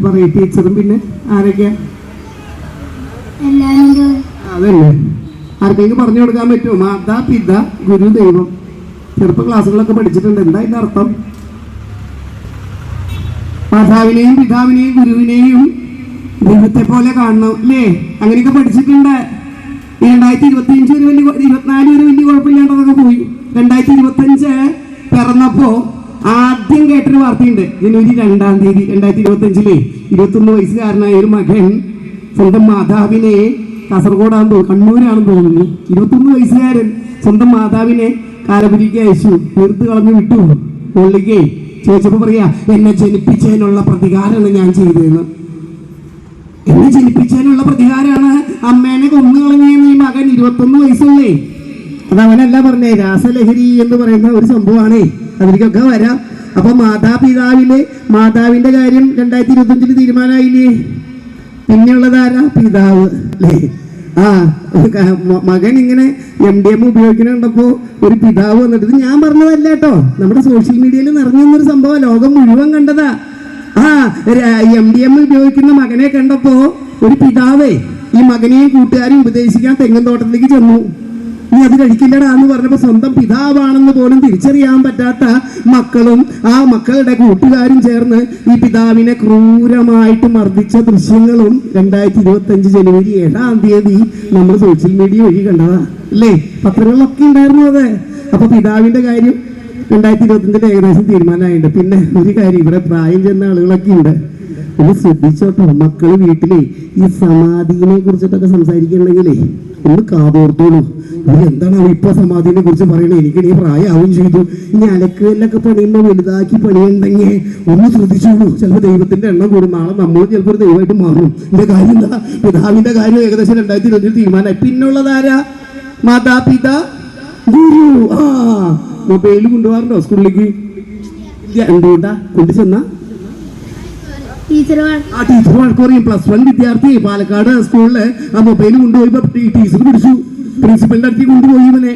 പറയും ടീച്ചറും പിന്നെ ആരൊക്കെയാ? അതല്ലേ. ആർക്കെങ്കിലും പറഞ്ഞു കൊടുക്കാൻ പറ്റുമോ? മാതാ പിത ഗുരു ദൈവം. ചെറുപ്പ ക്ലാസ്സുകളൊക്കെ പഠിച്ചിട്ടുണ്ട്. എന്താ ഇതിന്റെ അർത്ഥം? മാതാവിനെയും പിതാവിനെയും ഗുരുവിനെയും ദൈവത്തെ പോലെ കാണണം അല്ലേ? അങ്ങനെയൊക്കെ പഠിച്ചിട്ടുണ്ട്. രണ്ടായിരത്തി ഇരുപത്തി അഞ്ച് വലിയ ഇരുപത്തിനാല് വരെ വലിയ കുഴപ്പമില്ലാണ്ടതൊക്കെ പോയി. രണ്ടായിരത്തി ഇരുപത്തി അഞ്ച് പിറന്നപ്പോ ആദ്യം കേട്ടൊരു വാർത്തയുണ്ട്. ജനുവരി രണ്ടാം തീയതി രണ്ടായിരത്തി ഇരുപത്തി അഞ്ചിലെ ഇരുപത്തൊന്ന് വയസ്സുകാരനായ ഒരു മകൻ സ്വന്തം മാതാവിനെ കാസർഗോഡാന്ന് തോന്നുന്നു കണ്ണൂരാണെന്ന് തോന്നുന്നു. ഇരുപത്തൊന്ന് വയസ്സുകാരൻ സ്വന്തം മാതാവിനെ കാലപുരിക്ക് അയച്ചു തീർത്ത് കളഞ്ഞു വിട്ടു. മുകളിലേക്ക് ചോദിച്ചപ്പോ പറയാ എന്നെ ജനിപ്പിച്ചതിനുള്ള പ്രതികാരമാണ് ഞാൻ ചെയ്തതെന്ന്. എന്നെ ജനിപ്പിച്ചതിനുള്ള പ്രതികാരമാണ് അമ്മേനെ കൊന്നു കളഞ്ഞെന്ന് ഈ മകൻ ഇരുപത്തൊന്ന് വയസ്സുള്ളേ അവനല്ല പറഞ്ഞേ രാസലഹരി എന്ന് പറയുന്ന ഒരു സംഭവമാണേ. അതിലേക്കൊക്കെ വരാം. അപ്പൊ മാതാപിതാവിലെ മാതാവിന്റെ കാര്യം രണ്ടായിരത്തി ഇരുപത്തി അഞ്ചിൽ തീരുമാനമായില്ലേ പിന്നെയുള്ളതാരാ പിതാവ്. അല്ലേ? ആ മകൻ ഇങ്ങനെ എം ഡി എം ഉപയോഗിക്കുന്നുണ്ടപ്പോ ഒരു പിതാവ് വന്നിട്ട് ഞാൻ പറഞ്ഞതല്ല കേട്ടോ. നമ്മുടെ സോഷ്യൽ മീഡിയയിൽ നിറഞ്ഞു നിന്നൊരു സംഭവം ലോകം മുഴുവൻ കണ്ടതാ. ആ എം ഡി എം ഉപയോഗിക്കുന്ന മകനെ കണ്ടപ്പോ ഒരു പിതാവേ ഈ മകനെയും കൂട്ടുകാരെയും ഉപദേശിക്കാൻ തെങ്ങും തോട്ടത്തിലേക്ക് ചെന്നു. നീ അത് കഴിക്കില്ലടാ എന്ന് പറഞ്ഞപ്പോ സ്വന്തം പിതാവാണെന്ന് പോലും തിരിച്ചറിയാൻ പറ്റാത്ത മക്കളും ആ മക്കളുടെ കൂട്ടുകാരും ചേർന്ന് ഈ പിതാവിനെ ക്രൂരമായിട്ട് മർദ്ദിച്ച ദൃശ്യങ്ങളും രണ്ടായിരത്തി ഇരുപത്തി അഞ്ച് ജനുവരി ഏഴാം തീയതി നമ്മൾ സോഷ്യൽ മീഡിയ വഴി കണ്ടതാ. അല്ലേ? പത്രങ്ങളിലൊക്കെ ഉണ്ടായിരുന്നു അതെ. അപ്പൊ പിതാവിന്റെ കാര്യം രണ്ടായിരത്തി ഇരുപത്തിന്റെ ഏകദേശം തീരുമാനമായിട്ടുണ്ട്. പിന്നെ ഒരു കാര്യം ഇവിടെ പ്രായം ചെന്ന ആളുകളൊക്കെ ഉണ്ട്. ഒന്ന് ശ്രദ്ധിച്ചോട്ടോ. മക്കൾ വീട്ടിലെ ഈ സമാധിനെ കുറിച്ചിട്ടൊക്കെ സംസാരിക്കണമെങ്കിലേ ഒന്ന് കാതോർത്തോളൂ. എന്താണ് ഇപ്പൊ സമാധിനെ കുറിച്ച് പറയണേ? എനിക്ക് നീ പ്രായമാവും ചെയ്തു. ഇനി എന്നൊക്കെ പണിയുമ്പോ വലുതാക്കി പണിയുണ്ടെങ്കിൽ ഒന്ന് ശ്രദ്ധിച്ചോളൂ. ചിലപ്പോൾ ദൈവത്തിന്റെ എണ്ണം കൂടും. നാളെ നമ്മളും ചിലപ്പോൾ ദൈവമായിട്ട് മാറും. ഇതിന്റെ കാര്യം എന്താ? പിതാവിന്റെ കാര്യം ഏകദേശം രണ്ടായിരത്തി ഇരുപത്തി തീരുമാനമായി. പിന്നുള്ളതാരാ മാതാപിതാ ഗുരു. ആ മൊബൈൽ കൊണ്ടുപോകാറുണ്ടോ സ്കൂളിലേക്ക്? എന്തുകൊണ്ടാ? കൊണ്ടു ചെന്നാ ടീച്ചർ ആ ടീച്ചർ വഴക്ക് പ്ലസ് വൺ വിദ്യാർത്ഥി പാലക്കാട് സ്കൂളിൽ ആ മൊബൈൽ കൊണ്ടുപോയി ടീച്ചർ പിടിച്ചു. പ്രിൻസിപ്പലിന്റെ അടുത്ത് കൊണ്ടുപോയി ഇവനെ.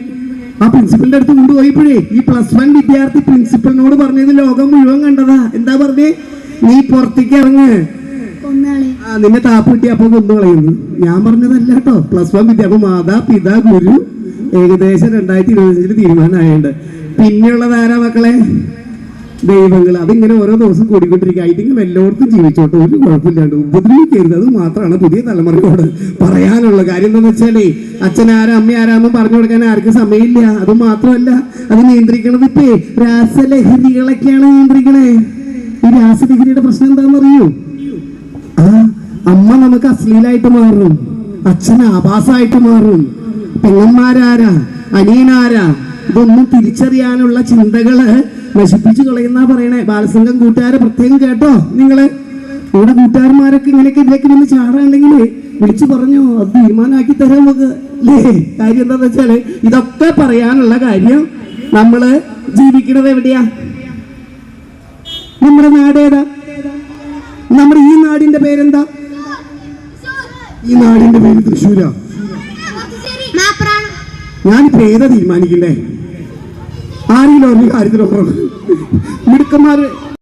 ആ പ്രിൻസിപ്പലിന്റെ അടുത്ത് കൊണ്ടുപോയപ്പോഴേ ഈ പ്ലസ് വൺ വിദ്യാർത്ഥി പ്രിൻസിപ്പലിനോട് പറഞ്ഞത് ലോകം മുഴുവൻ കണ്ടതാ. എന്താ പറഞ്ഞേ? നീ പുറത്തേക്ക് ഇറങ്ങ്. ആ നിന്നെ താപ്പ് കിട്ടി അപ്പൊ കൊന്നു കളയുന്നു ഞാൻ പറഞ്ഞതല്ല കേട്ടോ. പ്ലസ് വൺ വിദ്യ അപ്പൊ മാതാ പിതാ ഗുരു ഏകദേശം രണ്ടായിരത്തി ഇരുപത്തിയഞ്ചിൽ തീരുമാനമായുണ്ട് പിന്നെയുള്ളതാരാ മക്കളെ? ദൈവങ്ങൾ അതിങ്ങനെ ഓരോ ദിവസം കൂടിക്കൊണ്ടിരിക്കുക. ഇതിങ്ങനെ എല്ലായിടത്തും ജീവിച്ചോട്ടെ. ഒരു കുഴപ്പമില്ലാണ്ട് ഉപദ്രവിക്കരുത്. അത് മാത്രമാണ് പുതിയ തലമുറയോട് പറയാനുള്ള കാര്യം എന്താണെന്ന് വെച്ചാലേ അച്ഛൻ ആരാ അമ്മ ആരാന്നും പറഞ്ഞു കൊടുക്കാൻ ആർക്കും സമയമില്ല. അത് മാത്രമല്ല അത് നിയന്ത്രിക്കണത് ഇപ്പേ രാസലഹരികളൊക്കെയാണ് നിയന്ത്രിക്കണേ. ഈ രാസലഹരിയുടെ പ്രശ്നം എന്താണെന്ന് അറിയൂ ആ അമ്മ നമുക്ക് അശ്ലീലായിട്ട് മാറും. അച്ഛൻ ആഭാസമായിട്ട് മാറും. പെങ്ങന്മാരാരാ അനിയനാരാ ഇതൊന്നും തിരിച്ചറിയാനുള്ള ചിന്തകൾ നശിപ്പിച്ചു കളയുന്ന പറയണേ. ബാലസംഘം കൂട്ടുകാരെ പ്രത്യേകം കേട്ടോ. നിങ്ങൾ ഇവിടെ കൂട്ടുകാരന്മാരൊക്കെ ഇങ്ങനെയൊക്കെ ഇതിലേക്ക് നിന്ന് ചാടാണെങ്കിൽ വിളിച്ചു പറഞ്ഞു അത് തീരുമാനമാക്കി തരാം നമുക്ക്. അല്ലേ കാര്യം എന്താന്ന് വെച്ചാൽ ഇതൊക്കെ പറയാനുള്ള കാര്യം നമ്മൾ ജീവിക്കണത് എവിടെയാ? നമ്മുടെ നാട് ഏതാ? നമ്മുടെ ഈ നാടിന്റെ പേരെന്താ? ഈ നാടിന്റെ പേര് തൃശ്ശൂരാ. ഞാനിപ്പോ ഏതാ തീരുമാനിക്കണ്ടേ? ആരെങ്കിലും ഒരു കാര്യത്തിലൊക്കെ മിടുക്കന്മാര്